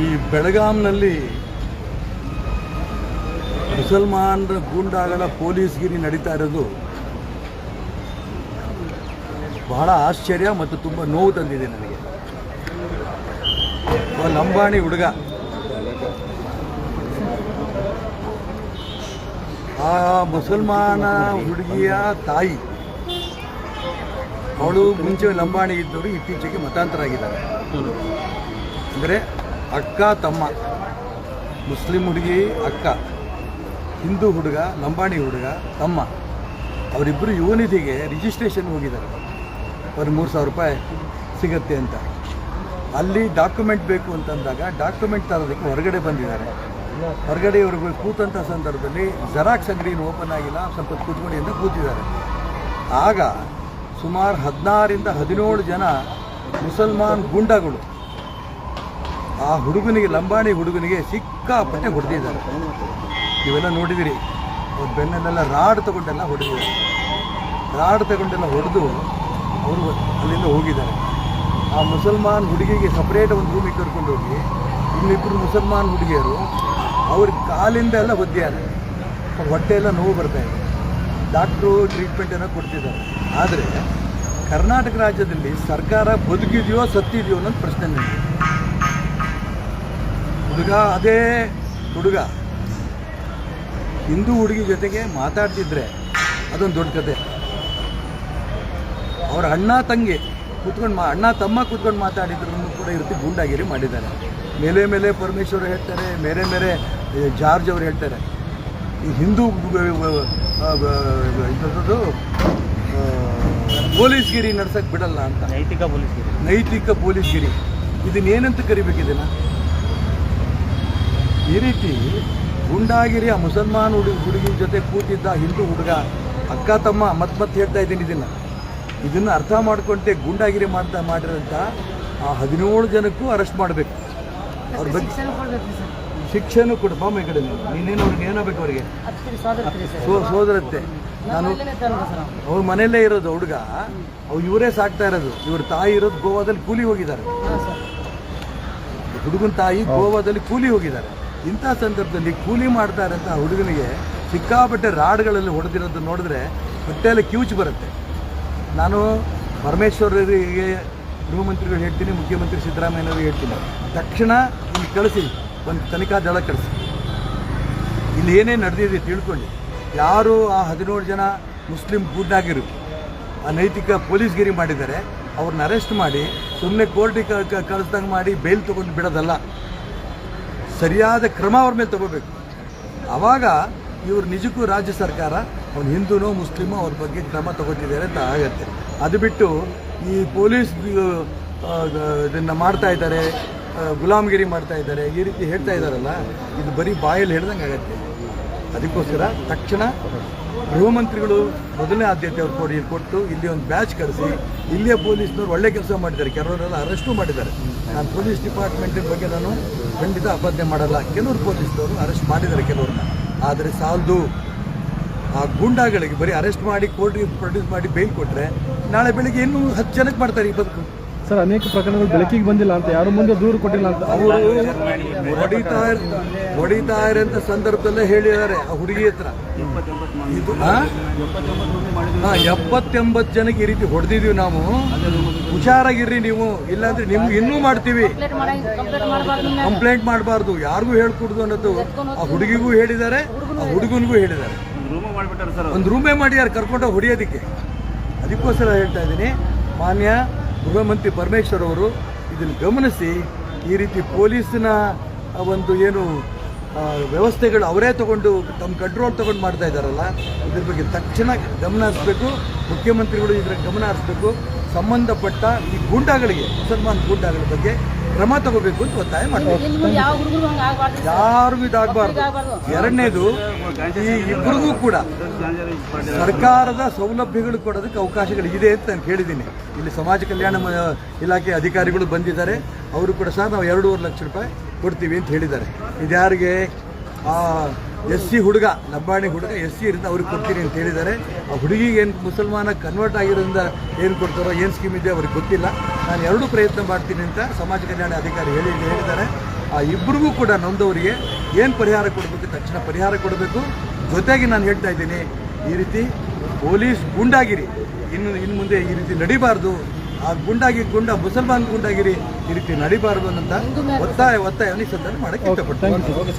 ಈ ಬೆಳಗಾಂನಲ್ಲಿ ಮುಸಲ್ಮಾನರ ಗೂಂಡಾಗಳ ಪೊಲೀಸ್ಗಿರಿ ನಡೀತಾ ಇರೋದು ಬಹಳ ಆಶ್ಚರ್ಯ ಮತ್ತು ತುಂಬ ನೋವು ತಂದಿದೆ ನನಗೆ. ಲಂಬಾಣಿ ಹುಡುಗ. ಆ ಮುಸಲ್ಮಾನ ಹುಡುಗಿಯ ತಾಯಿ. ಅವಳು ಮುಂಚೆ ಲಂಬಾಣಿ ಇದ್ದವರು, ಇತ್ತೀಚೆಗೆ ಮತಾಂತರ ಆಗಿದ್ದಾರೆ ಅಂದರೆ ಅಕ್ಕ, ತಮ್ಮ. ಮುಸ್ಲಿಂ ಹುಡುಗಿ, ಅಕ್ಕ. ಹಿಂದೂ ಹುಡುಗ, ಲಂಬಾಣಿ ಹುಡುಗ, ತಮ್ಮ. ಅವರಿಬ್ಬರು ಯುವನಿಧಿಗೆ ರಿಜಿಸ್ಟ್ರೇಷನ್ ಹೋಗಿದ್ದಾರೆ. ಒಂದು ಮೂರು ಸಾವಿರ ರೂಪಾಯಿ ಸಿಗತ್ತೆ ಅಂತ. ಅಲ್ಲಿ ಡಾಕ್ಯುಮೆಂಟ್ ಬೇಕು ಅಂತಂದಾಗ ಡಾಕ್ಯುಮೆಂಟ್ ತರೋದಕ್ಕೆ ಹೊರಗಡೆ ಬಂದಿದ್ದಾರೆ. ಹೊರಗಡೆ ಇವ್ರಿಗೆ ಕೂತಂಥ ಸಂದರ್ಭದಲ್ಲಿ ಜೆರಾಕ್ಸ್ ಅಂಗಡಿನ ಓಪನ್ ಆಗಿಲ್ಲ, ಸ್ವಲ್ಪ ಕೂತ್ಕೊಂಡು ಅಂತ ಕೂತಿದ್ದಾರೆ. ಆಗ ಸುಮಾರು ಹದಿನಾರಿಂದ ಹದಿನೇಳು ಜನ ಮುಸಲ್ಮಾನ್ ಗುಂಡಗಳು ಆ ಹುಡುಗನಿಗೆ, ಲಂಬಾಣಿ ಹುಡುಗನಿಗೆ ಸಿಕ್ಕಾಪಟ್ಟೆ ಹೊಡೆದಿದ್ದಾರೆ. ಇವೆಲ್ಲ ನೋಡಿದಿರಿ. ಅವ್ರ ಬೆನ್ನಲ್ಲೆಲ್ಲ ರಾಡ್ ತಗೊಂಡೆಲ್ಲ ಹೊಡೆದಿದ್ದಾರೆ. ರಾಡ್ ತಗೊಂಡೆಲ್ಲ ಹೊಡೆದು ಅವರು ಅಲ್ಲಿಂದ ಹೋಗಿದ್ದಾರೆ. ಆ ಮುಸಲ್ಮಾನ್ ಹುಡುಗಿಗೆ ಸಪ್ರೇಟ್ ಒಂದು ರೂಮಿಗೆ ಕರ್ಕೊಂಡು ಹೋಗಿ ಇನ್ನಿಬ್ಬರು ಮುಸಲ್ಮಾನ್ ಹುಡುಗಿಯರು ಅವ್ರ ಕಾಲಿಂದ ಎಲ್ಲ ಒದ್ದಿದ್ದಾರೆ. ಹೊಟ್ಟೆ ಎಲ್ಲ ನೋವು ಬರ್ತಾ ಇದೆ. ಡಾಕ್ಟ್ರು ಟ್ರೀಟ್ಮೆಂಟನ್ನು ಕೊಡ್ತಿದ್ದಾರೆ. ಆದರೆ ಕರ್ನಾಟಕ ರಾಜ್ಯದಲ್ಲಿ ಸರ್ಕಾರ ಬದುಕಿದೆಯೋ ಸತ್ತಿದೆಯೋ ಅನ್ನೋದು ಪ್ರಶ್ನೆ ನನಗೆ ಹುಡುಗ ಅದೇ ಹುಡುಗ. ಹಿಂದೂ ಹುಡುಗಿ ಜೊತೆಗೆ ಮಾತಾಡ್ತಿದ್ರೆ ಅದೊಂದು ದೊಡ್ಡ ಕತೆ. ಅವರ ಅಣ್ಣ ತಂಗಿ ಕೂತ್ಕೊಂಡು ಮಾ ಅಣ್ಣ ತಮ್ಮ ಕೂತ್ಕೊಂಡು ಮಾತಾಡಿದ್ರು ಕೂಡ ಇರ್ತಿ ಗೂಂಡಾಗಿರಿ ಮಾಡಿದ್ದಾರೆ. ಮೇಲೆ ಮೇಲೆ ಪರಮೇಶ್ವರ್ ಹೇಳ್ತಾರೆ ಮೇರೆ ಮೇರೆ ಜಾರ್ಜ್ ಅವರು ಹೇಳ್ತಾರೆ. ಈ ಹಿಂದೂ ಇಂಥದ್ದು ಪೊಲೀಸ್ಗಿರಿ ನಡ್ಸಕ್ಕೆ ಬಿಡಲ್ಲ ಅಂತ. ನೈತಿಕ ಪೊಲೀಸ್ಗಿರಿ. ನೈತಿಕ ಪೊಲೀಸ್ಗಿರಿ. ಇದನ್ನೇನಂತ ಕರಿಬೇಕಿದೆನಾ ಈ ರೀತಿ ಗುಂಡಾಗಿರಿ ಆ ಮುಸಲ್ಮಾನ್ ಹುಡುಗ ಹುಡುಗಿ ಜೊತೆ ಕೂತಿದ್ದ ಹಿಂದೂ ಹುಡುಗ ಅಕ್ಕ ತಮ್ಮ ಮತ್ತೆ ಮತ್ತೆ ಹೇಳ್ತಾ ಇದ್ದೀನಿ ಇದನ್ನು. ಇದನ್ನು ಅರ್ಥ ಮಾಡ್ಕೊಂಡೆ ಗುಂಡಾಗಿರಿ ಮಾಡ್ತಾ ಮಾಡಿರೋಂಥ ಆ ಹದಿನೇಳು ಜನಕ್ಕೂ ಅರೆಸ್ಟ್ ಮಾಡಬೇಕು. ಅವ್ರ ಬಗ್ಗೆ ಶಿಕ್ಷೆನೂ ಕೊಡು ಬಾಮ ಈ ಕಡೆ ನೀನು. ನೀನೇನು ಅವ್ರಿಗೆ ಏನಾಗಬೇಕು ಅವರಿಗೆ. ಸೋ ಸೋದರತ್ತೆ. ನಾನು ಅವ್ರ? ಮನೆಯಲ್ಲೇ ಇರೋದು ಹುಡುಗ. ಅವ್ರು ಇವರೇ ಸಾಕ್ತಾ ಇರೋದು. ಇವ್ರ ತಾಯಿ ಇರೋದು ಗೋವಾದಲ್ಲಿ ಕೂಲಿ ಹೋಗಿದ್ದಾರೆ. ಹುಡುಗನ ತಾಯಿ ಗೋವಾದಲ್ಲಿ ಕೂಲಿ ಹೋಗಿದ್ದಾರೆ. ಇಂಥ ಸಂದರ್ಭದಲ್ಲಿ ಕೂಲಿ ಮಾಡ್ತಾ ಇರೋಂಥ ಹುಡುಗನಿಗೆ ಸಿಕ್ಕಾಪಟ್ಟೆ ರಾಡ್ಗಳಲ್ಲಿ ಹೊಡೆದಿರೋದು ನೋಡಿದ್ರೆ ಹೊಟ್ಟೆಯಲ್ಲಿ ಕ್ಯೂಚ್ ಬರುತ್ತೆ. ನಾನು ಪರಮೇಶ್ವರರಿಗೆ ಗೃಹ ಮಂತ್ರಿಗಳು ಹೇಳ್ತೀನಿ, ಮುಖ್ಯಮಂತ್ರಿ ಸಿದ್ದರಾಮಯ್ಯನವ್ರಿಗೆ ಹೇಳ್ತೀನಿ. ತಕ್ಷಣ ಇಲ್ಲಿ ಕಳಿಸಿ, ಒಂದು ತನಿಖಾ ದಳ ಕಳಿಸಿ. ಇಲ್ಲಿ ಏನೇನು ನಡೆದಿದೆ ತಿಳ್ಕೊಂಡು ಯಾರು ಆ ಹದಿನೇಳು ಜನ ಮುಸ್ಲಿಂ ಗೂಡಾಗಿರು ಆ ನೈತಿಕ ಪೊಲೀಸ್ಗಿರಿ ಮಾಡಿದ್ದಾರೆ, ಅವ್ರನ್ನ ಅರೆಸ್ಟ್ ಮಾಡಿ ಸುಮ್ಮನೆ ಕೋರ್ಟಿಗೆ ಕಳಿಸ್ದಂಗೆ ಮಾಡಿ ಬೇಲ್ ತೊಗೊಂಡು ಬಿಡೋದಲ್ಲ. ಸರಿಯಾದ ಕ್ರಮ ಅವ್ರ ಮೇಲೆ ತಗೋಬೇಕು. ಆವಾಗ ಇವ್ರು ನಿಜಕ್ಕೂ ರಾಜ್ಯ ಸರ್ಕಾರ, ಅವ್ನು ಹಿಂದೂನೋ ಮುಸ್ಲಿಮೋ ಅವ್ರ ಬಗ್ಗೆ ಕ್ರಮ ತಗೋತಿದ್ದಾರೆ ಅಂತ ಆಗತ್ತೆ. ಅದು ಬಿಟ್ಟು ಈ ಪೊಲೀಸ್ ಇದನ್ನು ಮಾಡ್ತಾ ಇದ್ದಾರೆ ಗುಲಾಮಗಿರಿ ಮಾಡ್ತಾ ಇದ್ದಾರೆ, ಈ ರೀತಿ ಹೇಳ್ತಾ ಇದ್ದಾರಲ್ಲ, ಇದು ಬರೀ ಬಾಯಲ್ಲಿ ಹೇಳ್ದಂಗೆ ಆಗತ್ತೆ. ಅದಕ್ಕೋಸ್ಕರ ತಕ್ಷಣ ಗೃಹ ಮಂತ್ರಿಗಳು ಮೊದಲನೇ ಆದ್ಯತೆ ಅವ್ರು ಕೊಡಿ ಕೊಟ್ಟು ಇಲ್ಲಿ ಒಂದು ಬ್ಯಾಚ್ ಕರೆಸಿ, ಇಲ್ಲಿಯ ಪೊಲೀಸ್ನವ್ರು ಒಳ್ಳೆ ಕೆಲಸ ಮಾಡಿದ್ದಾರೆ. ಕೆಲವರೆಲ್ಲ ಅರೆಸ್ಟು ಮಾಡಿದ್ದಾರೆ. ನಾನು ಪೊಲೀಸ್ ಡಿಪಾರ್ಟ್ಮೆಂಟಿನ ಬಗ್ಗೆ ನಾನು ಖಂಡಿತ ಅಪಾದನೆ ಮಾಡಲ್ಲ. ಕೆಲವರು ಪೊಲೀಸ್ನವರು ಅರೆಸ್ಟ್ ಮಾಡಿದ್ದಾರೆ ಕೆಲವ್ರನ್ನ. ಆದರೆ ಸಾಲದು ಆ ಗೂಂಡಾಗಳಿಗೆ ಬರೀ ಅರೆಸ್ಟ್ ಮಾಡಿ ಕೋರ್ಟ್ಗೆ ಪ್ರೊಡ್ಯೂಸ್ ಮಾಡಿ ಬೇಲ್ ಕೊಟ್ಟರೆ ನಾಳೆ ಬೆಳಿಗ್ಗೆ ಇನ್ನೂ ಹತ್ತು ಜನಕ್ಕೆ ಮಾಡ್ತಾರೆ ಈ ಸರ್, ಅನೇಕ ಪ್ರಕರಣಗಳು ಬೆಳಕಿಗೆ ಬಂದಿಲ್ಲ ಅಂತ, ಯಾರು ಮುಂದೆ ದೂರು ಕೊಟ್ಟಿಲ್ಲ ಅಂತ. ಅವರು ಹೊಡಿತಾ ಹೊಡಿತಾ ಇರೋಂಥ ಸಂದರ್ಭದಲ್ಲೇ ಹೇಳಿದ್ದಾರೆ, ಆ ಹುಡುಗಿ ಹತ್ರ. ಇದು ಎಪ್ಪತ್ತೆಂಬತ್ತು ಜನಕ್ಕೆ ಈ ರೀತಿ ಹೊಡೆದಿದೀವಿ ನಾವು. ಹುಷಾರಾಗಿರ್ರಿ ನೀವು, ಇಲ್ಲಾಂದ್ರೆ ನಿಮ್ಗೆ ಇನ್ನೂ ಮಾಡ್ತೀವಿ. ಕಂಪ್ಲೇಂಟ್ ಮಾಡಬಾರ್ದು, ಯಾರಿಗೂ ಹೇಳ್ಕೊಡ್ದು ಅನ್ನೋದು ಆ ಹುಡುಗಿಗೂ ಹೇಳಿದ್ದಾರೆ, ಆ ಹುಡುಗನಿಗೂ ಹೇಳಿದ್ದಾರೆ. ಒಂದು ರೂಮೇ ಮಾಡಿ ಯಾರು ಕರ್ಕೊಂಡು ಹೊಡಿಯೋದಕ್ಕೆ? ಅದಕ್ಕೋಸ್ಕರ ಹೇಳ್ತಾ ಇದ್ದೀನಿ, ಮಾನ್ಯ ಗೃಹ ಮಂತ್ರಿ ಪರಮೇಶ್ವರ್ ಅವರು ಇದನ್ನು ಗಮನಿಸಿ, ಈ ರೀತಿ ಪೊಲೀಸಿನ ಒಂದು ಏನು ವ್ಯವಸ್ಥೆಗಳು ಅವರೇ ತಗೊಂಡು ತಮ್ಮ ಕಂಟ್ರೋಲ್ ತಗೊಂಡು ಮಾಡ್ತಾ ಇದ್ದಾರಲ್ಲ, ಇದ್ರ ಬಗ್ಗೆ ತಕ್ಷಣ ಗಮನ ಹರಿಸ್ಬೇಕು. ಮುಖ್ಯಮಂತ್ರಿಗಳು ಇದರ ಗಮನ ಹರಿಸ್ಬೇಕು. ಸಂಬಂಧಪಟ್ಟ ಈ ಗೂಂಡಾಗಳಿಗೆ, ಮುಸಲ್ಮಾನ್ ಗೂಂಡಾಗಳ ಬಗ್ಗೆ ಕ್ರಮ ತಗೋಬೇಕು ಅಂತ ಒತ್ತಾಯ ಹುಡುಗರು ಯಾರಿಗೂ ಇದಾಗಬಾರ್ದು ಎರಡನೇದು ಈ ಇಬ್ಬರಿಗೂ ಕೂಡ ಸರ್ಕಾರದ ಸೌಲಭ್ಯಗಳು ಕೊಡೋದಕ್ಕೆ ಅವಕಾಶಗಳು ಇದೆ ಅಂತ ನಾನು ಕೇಳಿದ್ದೀನಿ. ಇಲ್ಲಿ ಸಮಾಜ ಕಲ್ಯಾಣ ಇಲಾಖೆ ಅಧಿಕಾರಿಗಳು ಬಂದಿದ್ದಾರೆ. ಅವರು ಕೂಡ ಸಹ ನಾವು ಎರಡೂವರೆ ಲಕ್ಷ ರೂಪಾಯಿ ಕೊಡ್ತೀವಿ ಅಂತ ಹೇಳಿದ್ದಾರೆ. ಇದ್ಯಾರಿಗೆ ಆ ಎಸ್ ಸಿ ಹುಡುಗ ಲಂಬಾಣಿ ಹುಡುಗ ಎಸ್ ಸಿ ಇರಿಂದ ಅವ್ರಿಗೆ ಕೊಡ್ತೀನಿ ಅಂತ ಹೇಳಿದ್ದಾರೆ. ಆ ಹುಡುಗಿಗೆ ಏನು ಮುಸಲ್ಮಾನ ಕನ್ವರ್ಟ್ ಆಗಿರೋದ್ರಿಂದ ಏನು ಕೊಡ್ತಾರೋ ಏನು ಸ್ಕೀಮ್ ಇದೆ ಅವ್ರಿಗೆ ಗೊತ್ತಿಲ್ಲ. ನಾನು ಎರಡೂ ಪ್ರಯತ್ನ ಮಾಡ್ತೀನಿ ಅಂತ ಸಮಾಜ ಕಲ್ಯಾಣ ಅಧಿಕಾರಿ ಹೇಳಿ ಹೇಳಿದ್ದಾರೆ. ಆ ಇಬ್ಬರಿಗೂ ಕೂಡ ನೊಂದವರಿಗೆ ಏನು ಪರಿಹಾರ ಕೊಡಬೇಕು ತಕ್ಷಣ ಪರಿಹಾರ ಕೊಡಬೇಕು. ಜೊತೆಗೆ ನಾನು ಹೇಳ್ತಾ ಇದ್ದೀನಿ ಈ ರೀತಿ ಪೊಲೀಸ್ ಗುಂಡಾಗಿರಿ. ಇನ್ನು ಇನ್ನು ಮುಂದೆ ಈ ರೀತಿ ನಡಿಬಾರ್ದು. ಆ ಗುಂಡಾಗಿ ಗುಂಡ ಮುಸಲ್ಮಾನ್ ಗುಂಡಾಗಿರಿ ಈ ರೀತಿ ನಡಿಬಾರ್ದು ಅಂತ ಒತ್ತಾಯ ಒತ್ತಾಯ ಸಂದರ್ಭ ಮಾಡಕ್ಕೆ ಇಷ್ಟಪಡ್ತೀನಿ.